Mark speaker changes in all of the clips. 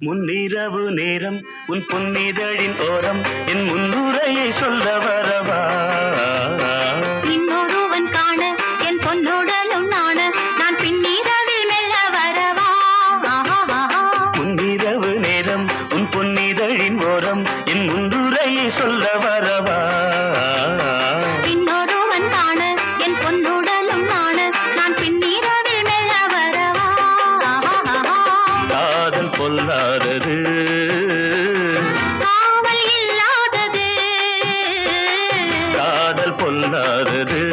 Speaker 1: முன்னிரவு நேரம் உன் பொன்னிதழின் ஓரம் என் முன்னுரையை சொல்ல வரவா?
Speaker 2: இன்னொருவன் காண என் பொன்னுடலும் நாண நான் பின்னிரவில் மெல்ல வரவா?
Speaker 1: முன்னிரவு நேரம் உன் பொன்னிதழின் ஓரம் என் முன்னுரையை சொல்ல வரவா?
Speaker 2: இல்லாதது.
Speaker 1: காதல் பொல்லாதது.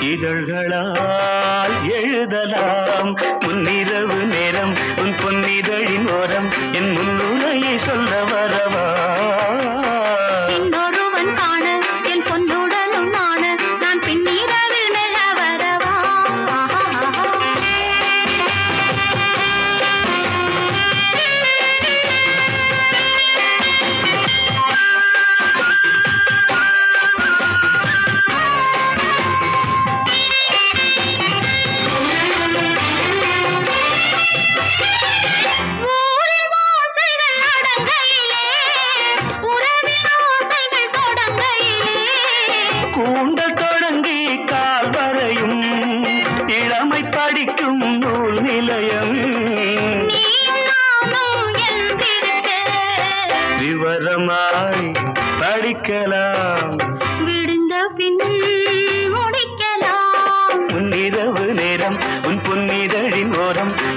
Speaker 1: இதழ்களால் எழுதலாம். முன்னிரவு நேரம் உன் பொன்னிதழின் ஓரம் என் முன்னுரையை சொல்ல வரவா?
Speaker 2: இளமை படிக்கும் நூல்
Speaker 1: நிலையம். விவரமாய் படிக்கலாம். விடுந்த பின் முடிக்கலாம் உன் இரவு
Speaker 2: நேரம் உன் பொன்னிதழின்
Speaker 1: ஓரம்.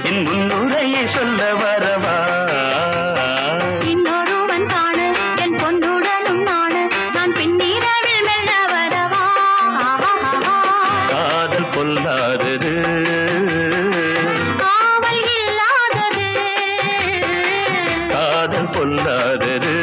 Speaker 1: பொல்லாதது
Speaker 2: காதல் பொல்லாதது